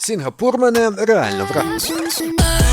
Сінгапур мене реально вразив.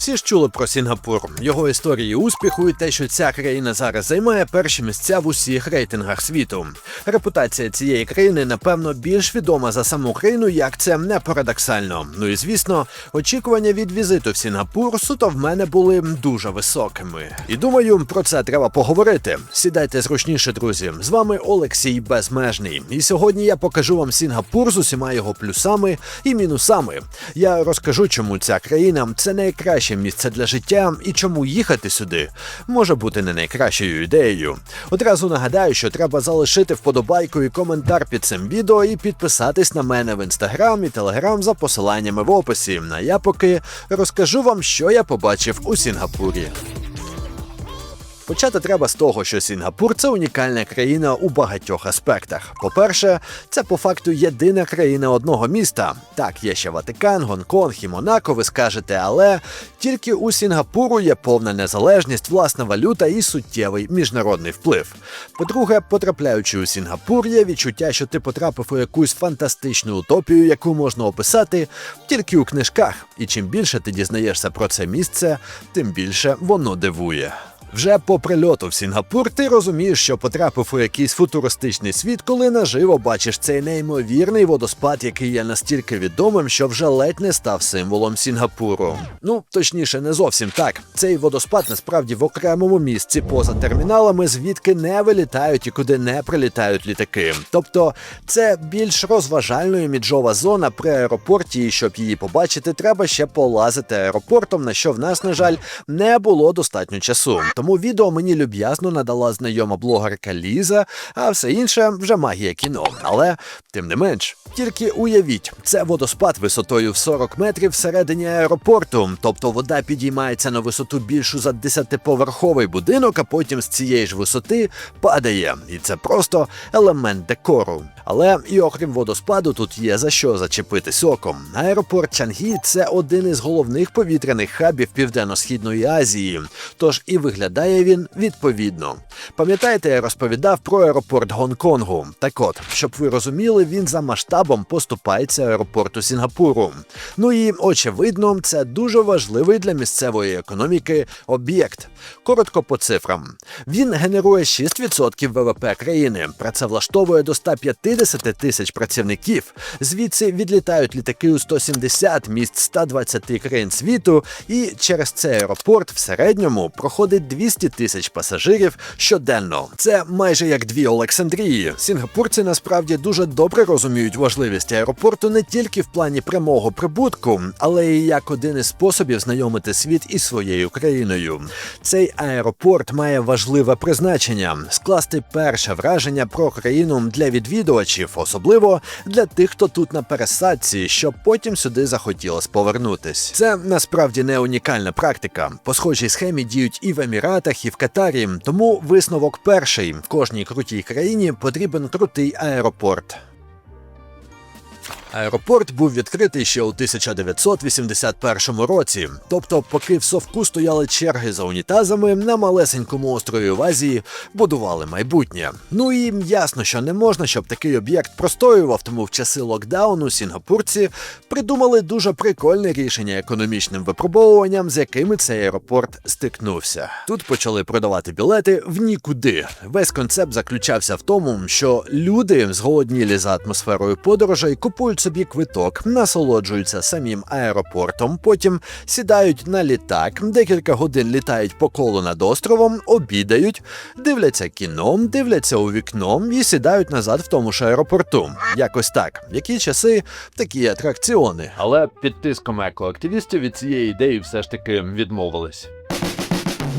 Всі ж чули про Сінгапур, його історії успіху і те, що ця країна зараз займає перші місця в усіх рейтингах світу. Репутація цієї країни, напевно, більш відома за саму країну, як це не парадоксально. Ну і звісно, очікування від візиту в Сінгапур суто в мене були дуже високими. І думаю, про це треба поговорити. Сідайте зручніше, друзі. З вами Олексій Безмежний. І сьогодні я покажу вам Сінгапур з усіма його плюсами і мінусами. Я розкажу, чому ця країна це найкраще місце для життя і чому їхати сюди може бути не найкращою ідеєю. Одразу нагадаю, що треба залишити вподобайку і коментар під цим відео і підписатись на мене в інстаграм і телеграм за посиланнями в описі. А я поки розкажу вам, що я побачив у Сінгапурі. Почати треба з того, що Сінгапур це унікальна країна у багатьох аспектах. По-перше, це по факту єдина країна одного міста. Так, є ще Ватикан, Гонконг і Монако, ви скажете, але тільки у Сінгапуру є повна незалежність, власна валюта і суттєвий міжнародний вплив. По-друге, потрапляючи у Сінгапур, є відчуття, що ти потрапив у якусь фантастичну утопію, яку можна описати тільки у книжках. І чим більше ти дізнаєшся про це місце, тим більше воно дивує. Вже по прильоту в Сінгапур ти розумієш, що потрапив у якийсь футуристичний світ, коли наживо бачиш цей неймовірний водоспад, який є настільки відомим, що вже ледь не став символом Сінгапуру. Ну точніше, не зовсім так. Цей водоспад насправді в окремому місці поза терміналами, звідки не вилітають і куди не прилітають літаки. Тобто це більш розважально іміджова зона при аеропорті, і щоб її побачити, треба ще полазити аеропортом, на що в нас, на жаль, не було достатньо часу. Тому відео мені люб'язно надала знайома блогерка Ліза, а все інше вже магія кіно. Але тим не менш, тільки уявіть, це водоспад висотою в 40 метрів всередині аеропорту, тобто вода підіймається на висоту більшу за 10-поверховий будинок, а потім з цієї ж висоти падає. І це просто елемент декору. Але і окрім водоспаду, тут є за що зачепитись оком. Аеропорт Чангі це один із головних повітряних хабів Південно-Східної Азії. Тож і виглядає він відповідно. Пам'ятаєте, я розповідав про аеропорт Гонконгу. Так от, щоб ви розуміли, він за масштабом поступається аеропорту Сінгапуру. Ну і очевидно, це дуже важливий для місцевої економіки об'єкт. Коротко по цифрам. Він генерує 6% ВВП країни, працевлаштовує до 150 тисяч працівників. Звідси відлітають літаки у 170 міст 120 країн світу, і через цей аеропорт в середньому проходить 200 тисяч пасажирів щоденно. Це майже як дві Олександрії. Сінгапурці насправді дуже добре розуміють важливість аеропорту не тільки в плані прямого прибутку, але й як один із способів знайомити світ із своєю країною. Цей аеропорт має важливе призначення скласти перше враження про країну для відвідувачів, особливо для тих, хто тут на пересадці, щоб потім сюди захотілось повернутись. Це насправді не унікальна практика. По схожій схемі діють і в Еміратах, і в Катарі. Тому висновок перший: в кожній крутій країні потрібен крутий аеропорт. Аеропорт був відкритий ще у 1981 році. Тобто, поки в совку стояли черги за унітазами, на малесенькому острові в Азії будували майбутнє. Ну і ясно, що не можна, щоб такий об'єкт простоював, тому в часи локдауну сінгапурці придумали дуже прикольне рішення економічним випробовуванням, з якими цей аеропорт стикнувся. Тут почали продавати білети в нікуди. Весь концепт заключався в тому, що люди зголоднілі за атмосферою подорожей купують собі квиток, насолоджуються самим аеропортом, потім сідають на літак, декілька годин літають по колу над островом, обідають, дивляться кіно, дивляться у вікно і сідають назад в тому ж аеропорту. Якось так. Які часи такі атракціони. Але під тиском екоактивістів від цієї ідеї все ж таки відмовились.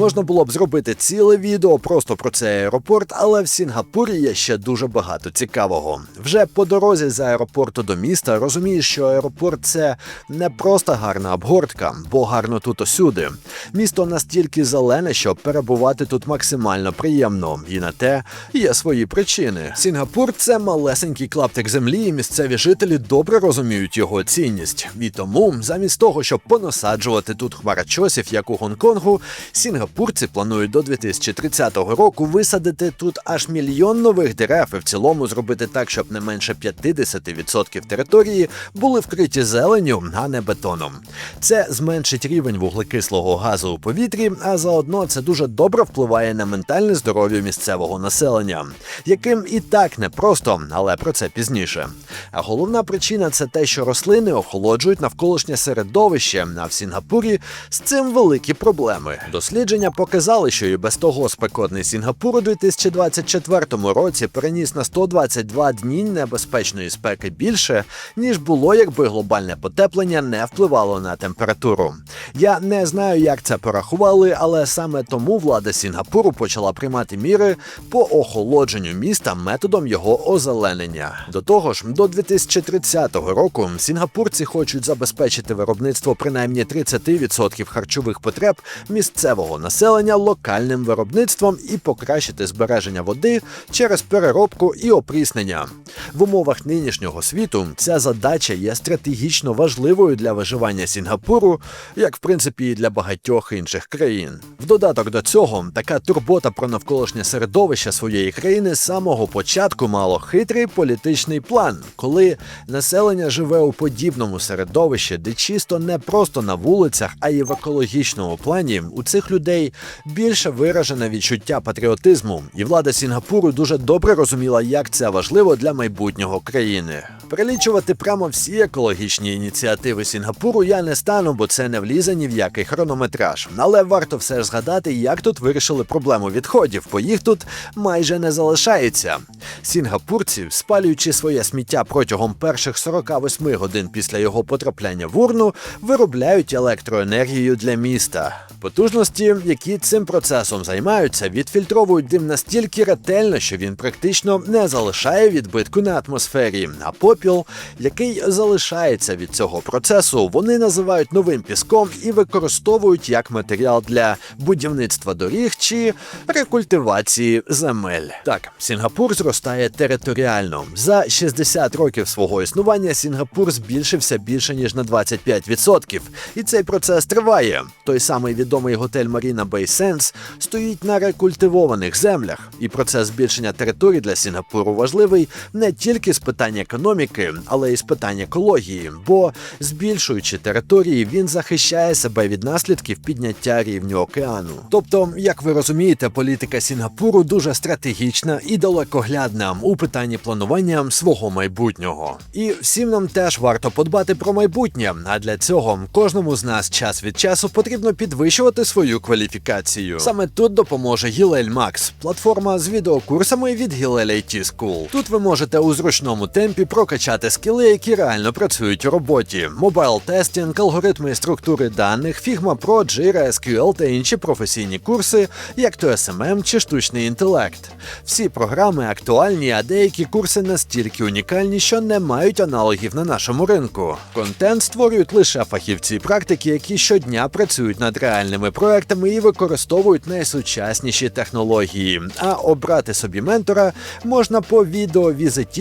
Можна було б зробити ціле відео просто про цей аеропорт, але в Сінгапурі є ще дуже багато цікавого. Вже по дорозі з аеропорту до міста розумієш, що аеропорт це не просто гарна обгортка, бо гарно тут усюди. Місто настільки зелене, що перебувати тут максимально приємно, і на те є свої причини. Сінгапур це малесенький клаптик землі, і місцеві жителі добре розуміють його цінність. І тому, замість того, щоб понасаджувати тут хмарочосів, як у Гонконгу, Сінгапур Сінгапурці планують до 2030 року висадити тут аж мільйон нових дерев і в цілому зробити так, щоб не менше 50% території були вкриті зеленю, а не бетоном. Це зменшить рівень вуглекислого газу у повітрі, а заодно це дуже добре впливає на ментальне здоров'я місцевого населення, яким і так непросто, але про це пізніше. А головна причина це те, що рослини охолоджують навколишнє середовище. А в Сінгапурі з цим великі проблеми. Дослідження показали, що і без того спекотний Сінгапур у 2024 році переніс на 122 дні небезпечної спеки більше, ніж було, якби глобальне потеплення не впливало на температуру. Я не знаю, як це порахували, але саме тому влада Сінгапуру почала приймати міри по охолодженню міста методом його озеленення. До того ж, до 2030 року сінгапурці хочуть забезпечити виробництво принаймні 30% харчових потреб місцевого населення локальним виробництвом і покращити збереження води через переробку і опріснення. В умовах нинішнього світу ця задача є стратегічно важливою для виживання Сінгапуру, як в принципі і для багатьох інших країн. В додаток до цього, така турбота про навколишнє середовище своєї країни з самого початку мало хитрий політичний план, коли населення живе у подібному середовищі, де чисто не просто на вулицях, а й в екологічному плані у цих людей більше виражене відчуття патріотизму, і влада Сінгапуру дуже добре розуміла, як це важливо для майбутнього країни. Перелічувати прямо всі екологічні ініціативи Сінгапуру я не стану, бо це не влізе ні в який хронометраж. Але варто все ж згадати, як тут вирішили проблему відходів, бо їх тут майже не залишається. Сінгапурці, спалюючи своє сміття протягом перших 48 годин після його потрапляння в урну, виробляють електроенергію для міста. Потужності, які цим процесом займаються, відфільтровують дим настільки ретельно, що він практично не залишає відбитку на атмосфері. А попіл, який залишається від цього процесу, вони називають новим піском і використовують як матеріал для будівництва доріг чи рекультивації земель. Так, Сінгапур зростає територіально. За 60 років свого існування Сінгапур збільшився більше ніж на 25%. І цей процес триває. Той самий відомий готель Marina Bay Sands стоїть на рекультивованих землях, і процес збільшення територій для Сінгапуру важливий не тільки з питань економіки, але й з питань екології. Бо збільшуючи території, він захищає себе від наслідків підняття рівню океану. Тобто, як ви розумієте, політика Сінгапуру дуже стратегічна і далекоглядна у питанні планування свого майбутнього. І всім нам теж варто подбати про майбутнє. А для цього кожному з нас час від часу потрібно підвищувати свою кваліфікацію. Саме тут допоможе Гілель Макс, платформа з відеокурсами від Гілель IT School. Тут ви можете у зручному темпі прокачати скіли, які реально працюють у роботі: мобайл тестінг, алгоритми і структури даних, Figma Pro, Jira, SQL та інші професійні курси, як то SMM чи штучний інтелект. Всі програми актуальні, а деякі курси настільки унікальні, що не мають аналогів на нашому ринку. Контент створюють лише фахівці практики, які щодня працюють над реальними проектами і використовують найсучасніші технології. А обрати собі ментора можна по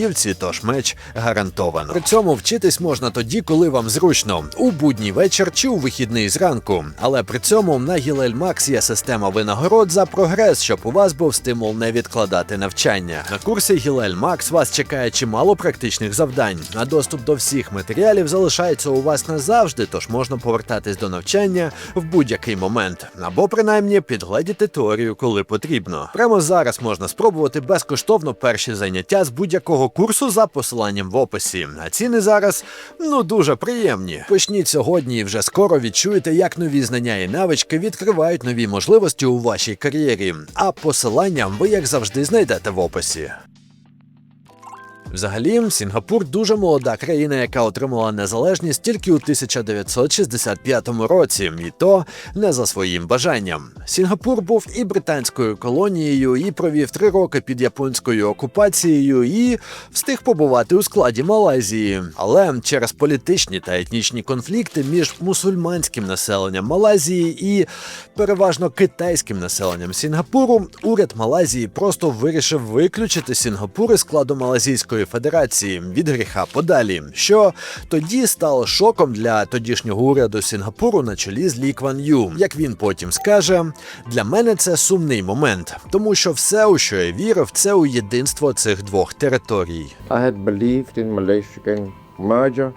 відеовізитівці, тож меч гарантовано. При цьому вчитись можна тоді, коли вам зручно, у будній вечір чи у вихідний зранку. Але при цьому на Гілель Макс є система винагород за прогрес, щоб у вас був стимул не відкладати навчання. На курсі Гілель Макс вас чекає чимало практичних завдань, а доступ до всіх матеріалів залишається у вас назавжди, тож можна повертатись до навчання в будь-який момент, або принаймні підгледіти теорію, коли потрібно. Прямо зараз можна спробувати безкоштовно перші заняття з будь-якого курсу за посиланням в описі. А ціни зараз ну дуже приємні. Почніть сьогодні і вже скоро відчуєте, як нові знання і навички відкривають нові можливості у вашій кар'єрі. А посилання ви як завжди знайдете в описі. Взагалі, Сінгапур дуже молода країна, яка отримала незалежність тільки у 1965 році, і то не за своїм бажанням. Сінгапур був і британською колонією, і провів три роки під японською окупацією, і встиг побувати у складі Малайзії. Але через політичні та етнічні конфлікти між мусульманським населенням Малайзії і переважно китайським населенням Сінгапуру, уряд Малайзії просто вирішив виключити Сінгапур із складу малазійської Російської Федерації від гріха подалі, що тоді стало шоком для тодішнього уряду Сінгапуру на чолі з Лі Кван Ю. Як він потім скаже, для мене це сумний момент, тому що все, у що я вірив, це у єдинство цих двох територій. I had believed in Malaysian merger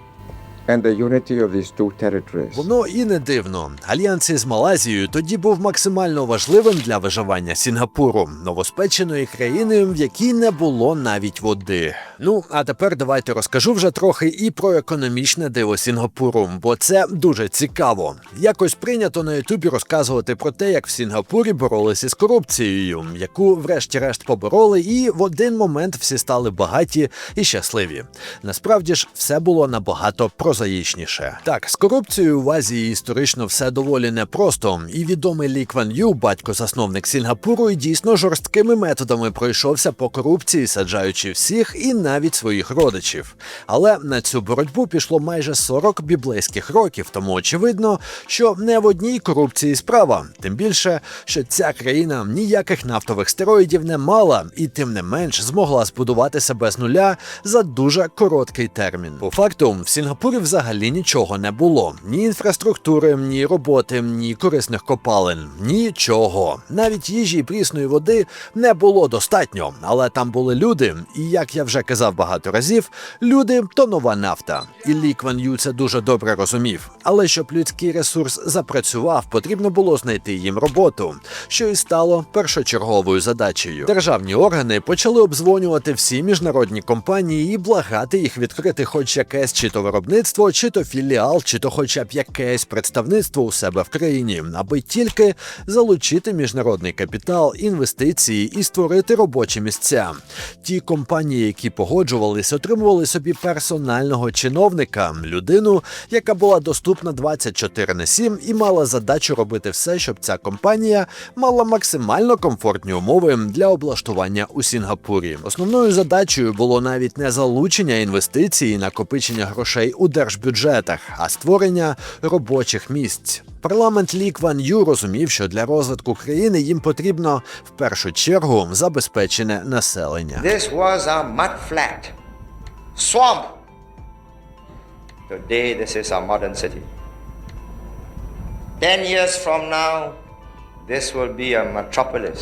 Воно і не дивно. Альянс із Малайзією тоді був максимально важливим для виживання Сінгапуру, новоспеченої країни, в якій не було навіть води. Ну а тепер давайте розкажу вже трохи і про економічне диво Сінгапуру, бо це дуже цікаво. Якось прийнято на Ютубі розказувати про те, як в Сінгапурі боролися з корупцією, яку врешті-решт побороли, і в один момент всі стали багаті і щасливі. Насправді ж все було набагато прозаїчніше. Так, з корупцією в Азії історично все доволі непросто, і відомий Лі Кван Ю, батько-засновник Сінгапуру, і дійсно жорсткими методами пройшовся по корупції, саджаючи всіх і навіть своїх родичів. Але на цю боротьбу пішло майже 40 біблейських років, тому очевидно, що не в одній корупції справа. Тим більше, що ця країна ніяких нафтових стероїдів не мала, і тим не менш змогла збудувати себе з нуля за дуже короткий термін. По факту, в Сінгапурі взагалі нічого не було: ні інфраструктури, ні роботи, ні корисних копалин, нічого. Навіть їжі і прісної води не було достатньо, але там були люди, і як я вже казав багато разів, люди то нова нафта. І Лі Кван Ю це дуже добре розумів. Але щоб людський ресурс запрацював, потрібно було знайти їм роботу, що і стало першочерговою задачею. Державні органи почали обдзвонювати всі міжнародні компанії і благати їх відкрити хоч якесь чи то виробництво, чи то філіал, чи то хоча б якесь представництво у себе в країні, аби тільки залучити міжнародний капітал, інвестиції і створити робочі місця. Ті компанії, які погоджувались, отримували собі персонального чиновника, людину, яка була доступна 24 на 7 і мала задачу робити все, щоб ця компанія мала максимально комфортні умови для облаштування у Сінгапурі. Основною задачею було навіть не залучення інвестицій накопичення грошей у держбюджетах, а створення робочих місць. Парламент Лі Кван Ю розумів, що для розвитку країни їм потрібно в першу чергу забезпечене населення. This was a mud flat, swamp. Today, this is a modern city. Ten years from now, this will be a metropolis.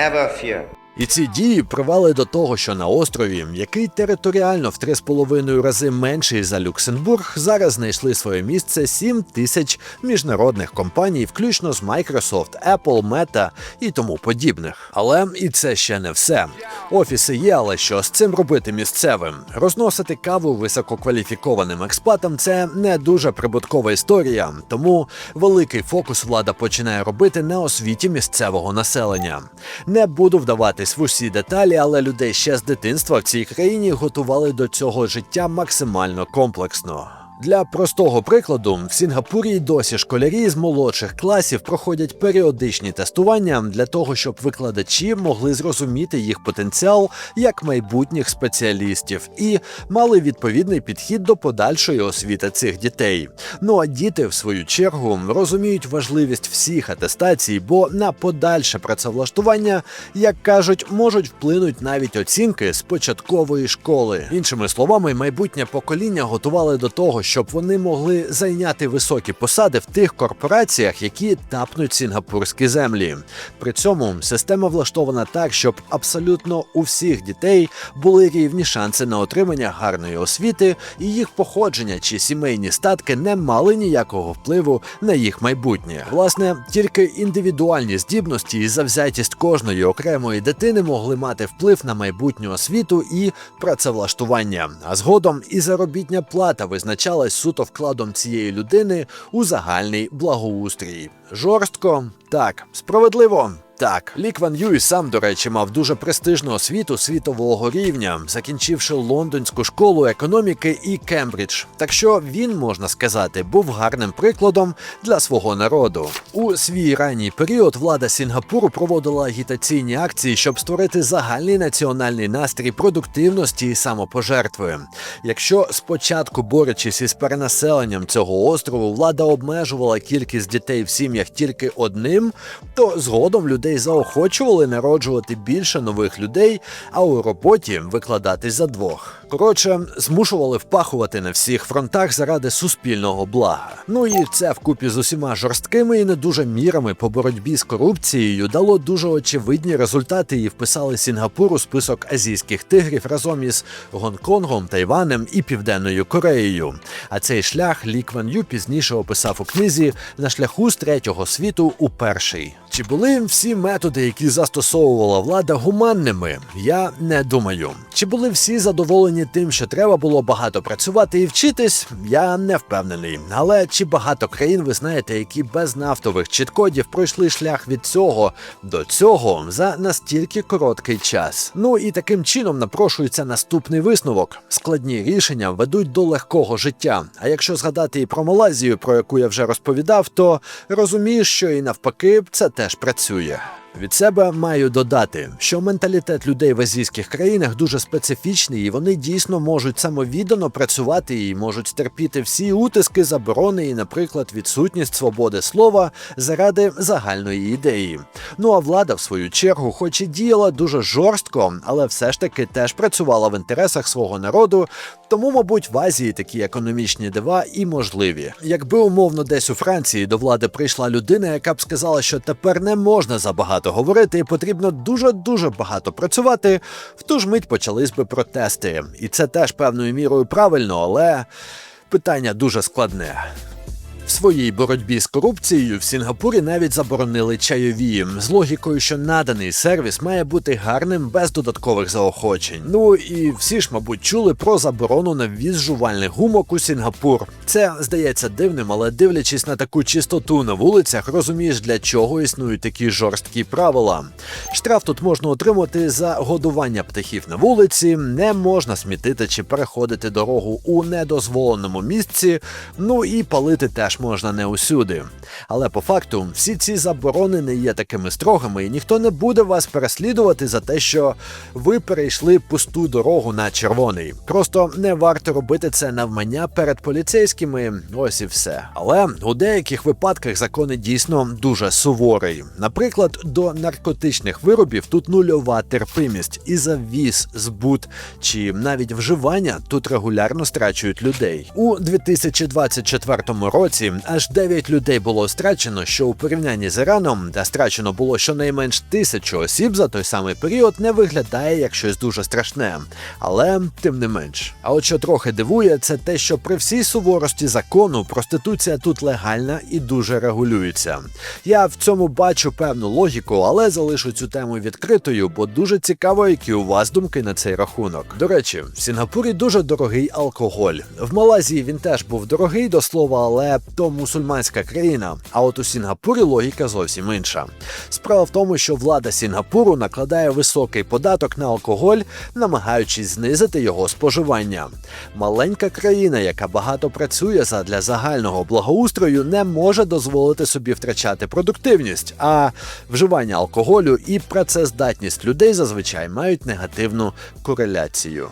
Never fear. І ці дії привели до того, що на острові, який територіально в 3,5 рази менший за Люксембург, зараз знайшли своє місце 7 тисяч міжнародних компаній, включно з Microsoft, Apple, Meta і тому подібних. Але і це ще не все. Офіси є, але що з цим робити місцевим? Розносити каву висококваліфікованим експатам це не дуже прибуткова історія, тому великий фокус влада починає робити на освіті місцевого населення. Не буду вдаватись в усі деталі, але людей ще з дитинства в цій країні готували до цього життя максимально комплексно. Для простого прикладу, в Сінгапурі й досі школярі з молодших класів проходять періодичні тестування для того, щоб викладачі могли зрозуміти їх потенціал як майбутніх спеціалістів і мали відповідний підхід до подальшої освіти цих дітей. Ну а діти, в свою чергу, розуміють важливість всіх атестацій, бо на подальше працевлаштування, як кажуть, можуть вплинуть навіть оцінки з початкової школи. Іншими словами, майбутнє покоління готували до того, щоб вони могли зайняти високі посади в тих корпораціях, які тапнуть сінгапурські землі. При цьому система влаштована так, щоб абсолютно у всіх дітей були рівні шанси на отримання гарної освіти, і їх походження чи сімейні статки не мали ніякого впливу на їх майбутнє. Власне, тільки індивідуальні здібності і завзятість кожної окремої дитини могли мати вплив на майбутню освіту і працевлаштування. А згодом і заробітня плата визначалась суто вкладом цієї людини у загальний благоустрій. Жорстко так, справедливо. Так, Лі Кван Юй сам, до речі, мав дуже престижну освіту світового рівня, закінчивши лондонську школу економіки і Кембридж. Так що він, можна сказати, був гарним прикладом для свого народу. У свій ранній період влада Сінгапуру проводила агітаційні акції, щоб створити загальний національний настрій продуктивності і самопожертви. Якщо спочатку, борючись із перенаселенням цього острову, влада обмежувала кількість дітей в сім'ях тільки одним, то згодом люди людей заохочували народжувати більше нових людей, а у роботі викладатись за двох. Коротше, змушували впахувати на всіх фронтах заради суспільного блага. Ну і це вкупі з усіма жорсткими і не дуже мірами по боротьбі з корупцією дало дуже очевидні результати і вписали Сінгапур у список азійських тигрів разом із Гонконгом, Тайванем і Південною Кореєю. А цей шлях Лі Кван Ю пізніше описав у книзі на шляху з третього світу у перший. Чи були всі методи, які застосовувала влада, гуманними? Я не думаю. Чи були всі задоволені тим, що треба було багато працювати і вчитись? Я не впевнений. Але чи багато країн ви знаєте, які без нафтових чіткодів пройшли шлях від цього до цього за настільки короткий час? Ну і таким чином напрошується наступний висновок: складні рішення ведуть до легкого життя. А якщо згадати і про Малайзію, про яку я вже розповідав, то розумієш, що і навпаки це теж працює. Від себе маю додати, що менталітет людей в азійських країнах дуже специфічний, і вони дійсно можуть самовіддано працювати і можуть терпіти всі утиски, заборони і, наприклад, відсутність свободи слова заради загальної ідеї. Ну а влада, в свою чергу, хоч і діяла дуже жорстко, але все ж таки теж працювала в інтересах свого народу. Тому, мабуть, в Азії такі економічні дива і можливі. Якби умовно десь у Франції до влади прийшла людина, яка б сказала, що тепер не можна забагато говорити, потрібно дуже дуже багато працювати, в ту ж мить почались би протести. І це теж певною мірою правильно, але питання дуже складне. В своїй боротьбі з корупцією в Сінгапурі навіть заборонили чайові з логікою, що наданий сервіс має бути гарним без додаткових заохочень. Ну і всі ж, мабуть, чули про заборону на ввіз жувальних гумок у Сінгапур. Це здається дивним, але дивлячись на таку чистоту на вулицях, розумієш, для чого існують такі жорсткі правила. Штраф тут можна отримати за годування птахів на вулиці, не можна смітити чи переходити дорогу у недозволеному місці. Ну і палити теж можна не усюди. Але по факту всі ці заборони не є такими строгими, і ніхто не буде вас переслідувати за те, що ви перейшли пусту дорогу на червоний. Просто не варто робити це навмання перед поліцейськими. Ось і все. Але у деяких випадках закони дійсно дуже суворі. Наприклад, до наркотичних виробів тут нульова терпимість, і за ввіз, збут чи навіть вживання тут регулярно страчують людей. У 2024 році аж 9 людей було страчено, що у порівнянні з Іраном, де страчено було щонайменш тисячу осіб за той самий період, не виглядає як щось дуже страшне. Але тим не менш. А от що трохи дивує, це те, що при всій суворості закону проституція тут легальна і дуже регулюється. Я в цьому бачу певну логіку, але залишу цю тему відкритою, бо дуже цікаво, які у вас думки на цей рахунок. До речі, в Сінгапурі дуже дорогий алкоголь. В Малайзії він теж був дорогий до слова, але то мусульманська країна. А от у Сінгапурі логіка зовсім інша. Справа в тому, що влада Сінгапуру накладає високий податок на алкоголь, намагаючись знизити його споживання. Маленька країна, яка багато працює задля загального благоустрою, не може дозволити собі втрачати продуктивність. А вживання алкоголю і працездатність людей зазвичай мають негативну кореляцію.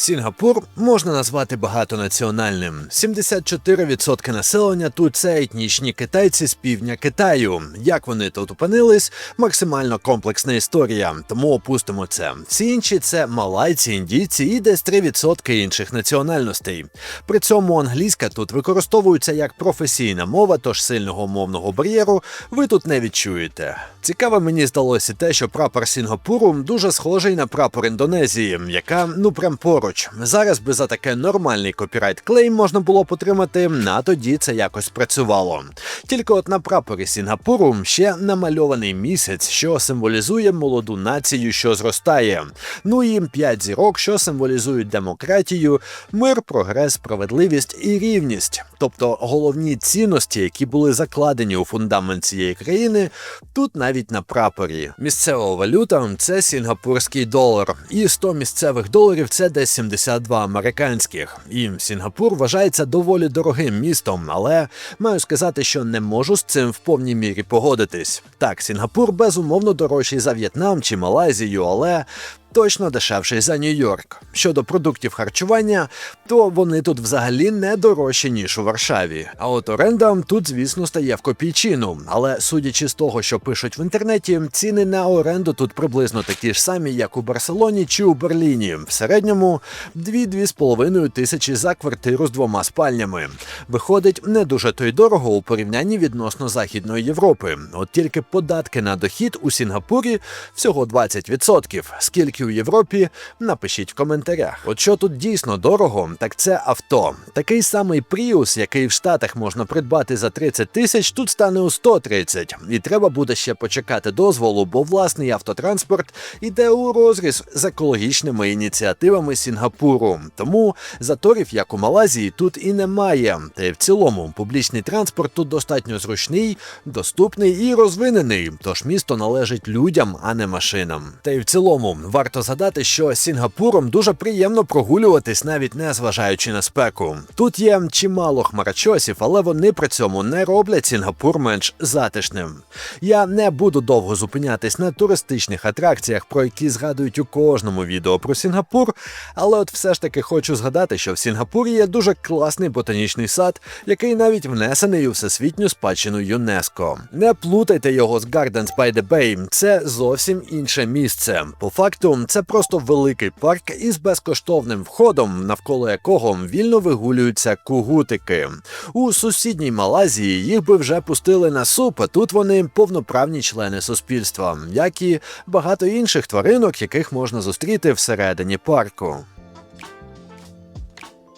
Сінгапур можна назвати багатонаціональним. 74% населення тут це етнічні китайці з півдня Китаю. Як вони тут опинились? Максимально комплексна історія, тому опустимо це. Всі інші це малайці, індійці і десь 3% інших національностей. При цьому англійська тут використовується як професійна мова, тож сильного мовного бар'єру ви тут не відчуєте. Цікаво мені здалося те, що прапор Сінгапуру дуже схожий на прапор Індонезії, яка ну прям поруч. Зараз би за таке нормальний копірайт клейм можна було б отримати, а тоді це якось працювало. Тільки от на прапорі Сінгапуру ще намальований місяць, що символізує молоду націю, що зростає. Ну і п'ять зірок, що символізують демократію, мир, прогрес, справедливість і рівність. Тобто головні цінності, які були закладені у фундамент цієї країни, тут навіть на прапорі. Місцева валюта це сінгапурський долар, і 100 місцевих доларів це десь 72 американських. І Сінгапур вважається доволі дорогим містом, але маю сказати, що не можу з цим в повній мірі погодитись. Так, Сінгапур безумовно дорожчий за В'єтнам чи Малайзію, але точно дешевший за Нью-Йорк. Щодо продуктів харчування, то вони тут взагалі не дорожчі, ніж у Варшаві. А от оренда тут, звісно, стає в копійчину. Але судячи з того, що пишуть в інтернеті, ціни на оренду тут приблизно такі ж самі, як у Барселоні чи у Берліні. В середньому 2-2,5 тисячі за квартиру з двома спальнями. Виходить не дуже то й дорого у порівнянні відносно Західної Європи. От тільки податки на дохід у Сінгапурі всього 20%. Скільки у Європі? Напишіть в коментарях. От що тут дійсно дорого, так це авто. Такий самий Prius, який в Штатах можна придбати за 30 тисяч, тут стане у 130. І треба буде ще почекати дозволу, бо власний автотранспорт іде у розріз з екологічними ініціативами Сінгапуру. Тому заторів, як у Малайзії, тут і немає. Та й в цілому публічний транспорт тут достатньо зручний, доступний і розвинений. Тож місто належить людям, а не машинам. Та й в цілому варто згадати, що Сінгапуром дуже приємно прогулюватись, навіть не зважаючи на спеку. Тут є чимало хмарочосів, але вони при цьому не роблять Сінгапур менш затишним. Я не буду довго зупинятись на туристичних атракціях, про які згадують у кожному відео про Сінгапур, але от все ж таки хочу згадати, що в Сінгапурі є дуже класний ботанічний сад, який навіть внесений у всесвітню спадщину ЮНЕСКО. Не плутайте його з Gardens by the Bay, це зовсім інше місце. По факту, це просто великий парк із безкоштовним входом, навколо якого вільно вигулюються кугутики. У сусідній Малайзії їх би вже пустили на суп, а тут вони повноправні члени суспільства, як і багато інших тваринок, яких можна зустріти всередині парку.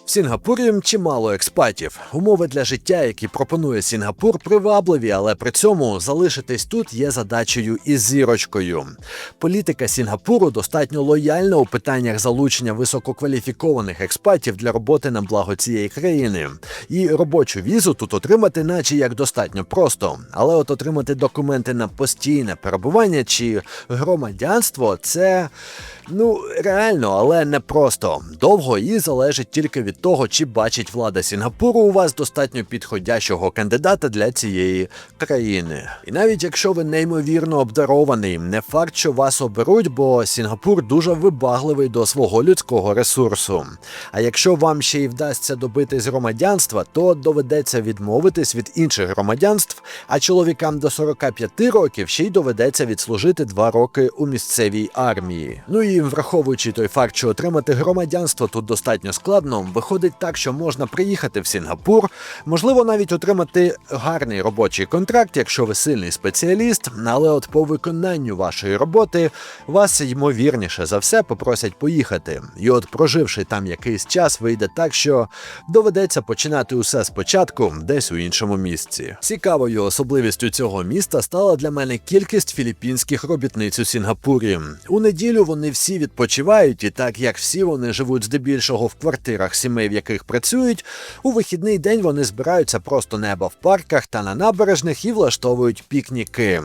В Сінгапурі чимало експатів. Умови для життя, які пропонує Сінгапур, привабливі, але при цьому залишитись тут є задачею із зірочкою. Політика Сінгапуру достатньо лояльна у питаннях залучення висококваліфікованих експатів для роботи на благо цієї країни. І робочу візу тут отримати, наче як достатньо просто. Але от отримати документи на постійне перебування чи громадянство це. Ну, реально, але не просто. Довго і залежить тільки від того, чи бачить влада Сінгапуру у вас достатньо підходящого кандидата для цієї країни. І навіть якщо ви неймовірно обдарований, не факт, що вас оберуть, бо Сінгапур дуже вибагливий до свого людського ресурсу. А якщо вам ще й вдасться добитись громадянства, то доведеться відмовитись від інших громадянств, а чоловікам до 45 років ще й доведеться відслужити 2 роки у місцевій армії. Ну і враховуючи той факт, що отримати громадянство тут достатньо складно, виходить так, що можна приїхати в Сінгапур, можливо, навіть отримати гарний робочий контракт, якщо ви сильний спеціаліст, але от по виконанню вашої роботи вас ймовірніше за все попросять поїхати. І от проживши там якийсь час, вийде так, що доведеться починати усе спочатку, десь у іншому місці. Цікавою особливістю цього міста стала для мене кількість філіппінських робітниць у Сінгапурі. У неділю вони всі відпочивають, і так як всі вони живуть здебільшого в квартирах сімей, в яких працюють, у вихідний день вони збираються просто неба в парках та на набережних і влаштовують пікніки.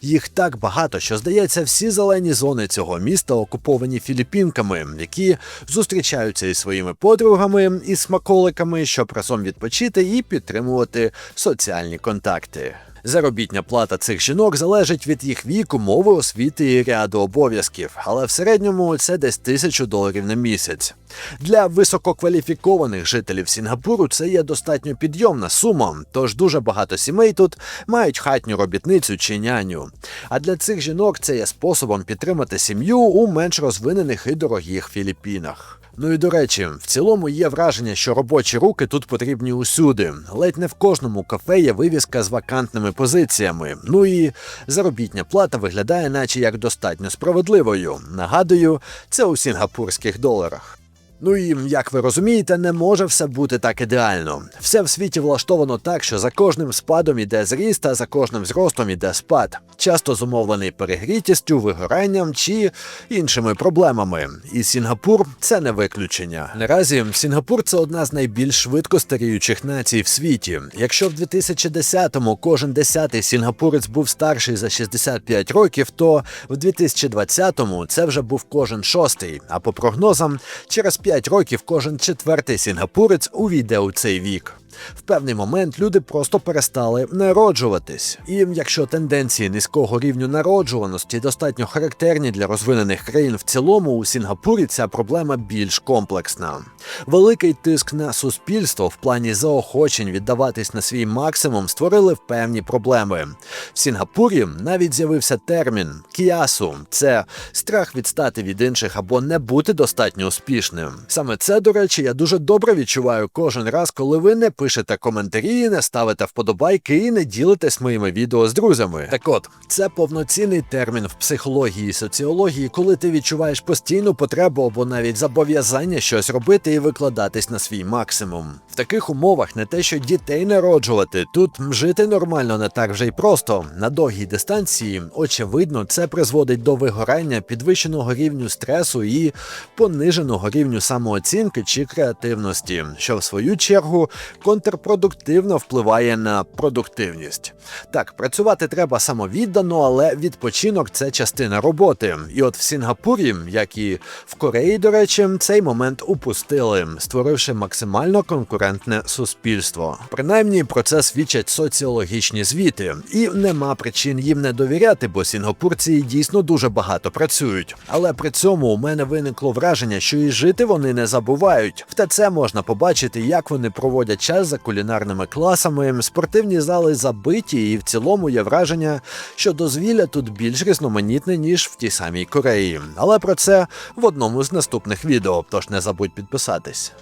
Їх так багато, що здається, всі зелені зони цього міста окуповані філіппінками, які зустрічаються із своїми подругами і смаколиками, щоб разом відпочити і підтримувати соціальні контакти. Заробітня плата цих жінок залежить від їх віку, мови, освіти і ряду обов'язків, але в середньому це десь тисячу доларів на місяць. Для висококваліфікованих жителів Сінгапуру це є достатньо підйомна сума, тож дуже багато сімей тут мають хатню робітницю чи няню. А для цих жінок це є способом підтримати сім'ю у менш розвинених і дорогих Філіппінах. Ну і до речі, в цілому є враження, що робочі руки тут потрібні усюди. Ледь не в кожному кафе є вивіска з вакантними позиціями. Ну і заробітня плата виглядає, наче як достатньо справедливою. Нагадую, це у сінгапурських доларах. Ну і як ви розумієте, не може все бути так ідеально. Все в світі влаштовано так, що за кожним спадом іде зріст, а за кожним зростом іде спад, часто зумовлений перегрітістю, вигоранням чи іншими проблемами. І Сінгапур це не виключення. Наразі Сінгапур це одна з найбільш швидко старіючих націй в світі. Якщо в 2010-му кожен десятий сінгапурець був старший за 65 років, то в 2020-му це вже був кожен шостий. А по прогнозам, через 5 років кожен четвертий сінгапурець увійде у цей вік. В певний момент люди просто перестали народжуватись. І якщо тенденції низького рівню народжуваності достатньо характерні для розвинених країн в цілому, у Сінгапурі ця проблема більш комплексна. Великий тиск на суспільство в плані заохочень віддаватись на свій максимум створили певні проблеми. В Сінгапурі навіть з'явився термін кіасу це страх відстати від інших або не бути достатньо успішним. Саме це, до речі, я дуже добре відчуваю кожен раз, коли ви не пишете коментарі, не ставите вподобайки і не ділитесь моїми відео з друзями. Так от, це повноцінний термін в психології і соціології, коли ти відчуваєш постійну потребу або навіть зобов'язання щось робити і викладатись на свій максимум. В таких умовах не те, що дітей народжувати, тут жити нормально не так вже й просто. На довгій дистанції, очевидно, це призводить до вигорання, підвищеного рівню стресу і пониженого рівню самооцінки чи креативності, що в свою чергу контрпродуктивно впливає на продуктивність. Так, працювати треба самовіддано, але відпочинок це частина роботи. І от в Сінгапурі, як і в Кореї, до речі, цей момент упустили, створивши максимально конкурентне суспільство. Принаймні про це свідчать соціологічні звіти, і нема причин їм не довіряти, бо сінгапурці дійсно дуже багато працюють. Але при цьому у мене виникло враження, що і жити вони не забувають. В ТЦ можна побачити, як вони проводять час за кулінарними класами, спортивні зали забиті, і в цілому є враження, що дозвілля тут більш різноманітне, ніж в тій самій Кореї. Але про це в одному з наступних відео, тож не забудь підписатись.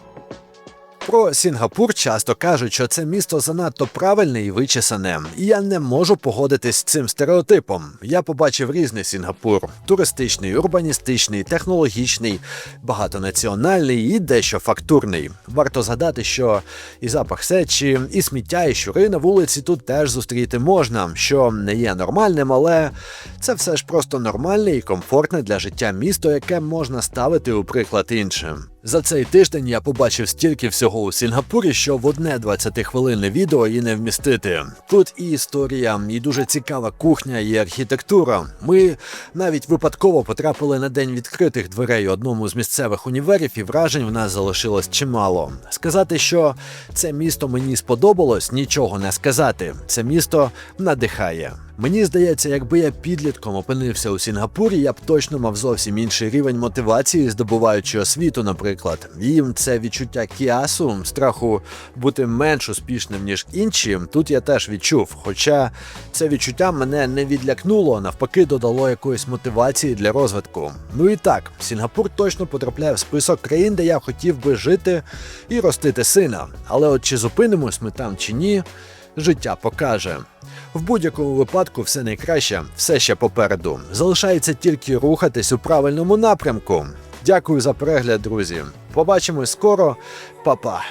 Про Сінгапур часто кажуть, що це місто занадто правильне і вичесане, і я не можу погодитись з цим стереотипом. Я побачив різний Сінгапур: туристичний, урбаністичний, технологічний, багатонаціональний і дещо фактурний. Варто згадати, що і запах сечі, і сміття, і щури на вулиці тут теж зустріти можна, що не є нормальним, але це все ж просто нормальне і комфортне для життя місто, яке можна ставити у приклад іншим. За цей тиждень я побачив стільки всього у Сінгапурі, що в одне 20-хвилинне відео і не вмістити. Тут і історія, і дуже цікава кухня, і архітектура. Ми навіть випадково потрапили на день відкритих дверей одному з місцевих універів, і вражень в нас залишилось чимало. Сказати, що це місто мені сподобалось, нічого не сказати. Це місто надихає. Мені здається, якби я підлітком опинився у Сінгапурі, я б точно мав зовсім інший рівень мотивації, здобуваючи освіту, наприклад. Їм це відчуття кіасу, страху бути менш успішним ніж інші. Тут я теж відчув. Хоча це відчуття мене не відлякнуло, навпаки, додало якоїсь мотивації для розвитку. Ну і так, Сінгапур точно потрапляє в список країн, де я хотів би жити і ростити сина. Але от чи зупинимось ми там чи ні, життя покаже. В будь-якому випадку все найкраще, все ще попереду. Залишається тільки рухатись у правильному напрямку. Дякую за перегляд, друзі. Побачимось скоро, Па-па.